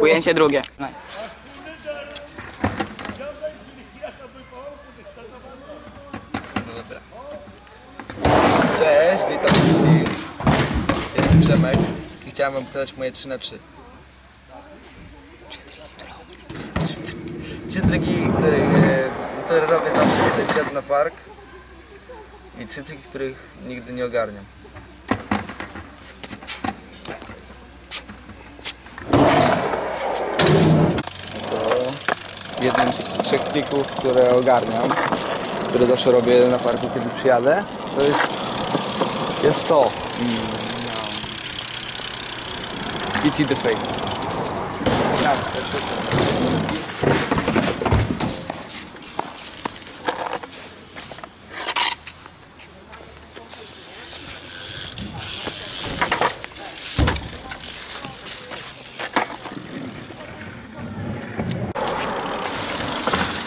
Ujęcie drugie. No. Cześć, witam wszystkich. Jestem Przemek i chciałem wam pokazać moje 3 na 3 Trzy triki, których, e, które robię zawsze, kiedy wsiadł na park i trzy triki, których nigdy nie ogarniam. Jednym z trzech trików, które ogarniam, które zawsze robię na parku, kiedy przyjadę, to jest, jest to. Mm. E.T. the Fake. Raz, to jest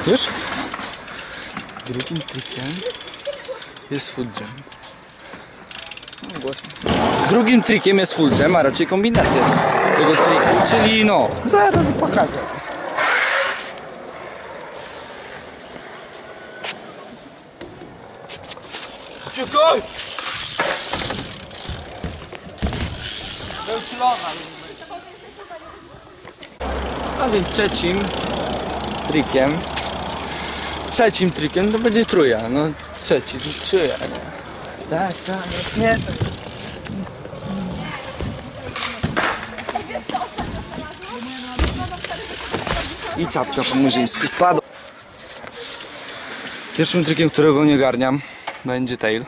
Już? Drugim trikiem jest full jam. No. Drugim trikiem jest full jam, a raczej kombinacja tego triku, czyli no, zaraz pokażę. Czekaj! A więc trzecim trikiem trzecim trikiem to będzie truja, no trzeci, truja, nie? Tak, tak, nie. I czapka po murzyńsku spadła. Pierwszym trikiem, którego nie garniam, będzie tail.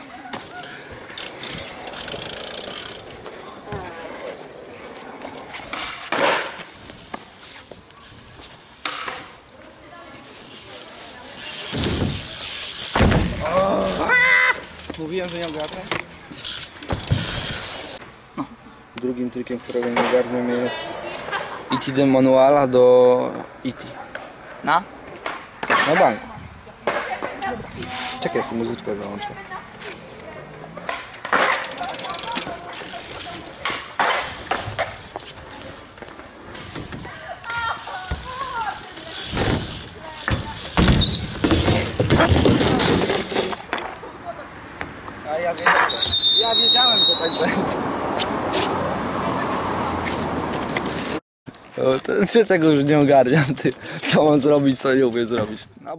Mówiłem, że nie ogarnę. No. Drugim trikiem, którego nie ogarniam jest E.T. do manuala do E.T. No. Na bank. Czekaj, ja sobie muzyczkę załączę. A ja wiedziałem. Że tak będzie. O, to trzeciego już nie ogarniam, ty. Co mam zrobić, co nie umiem zrobić. No,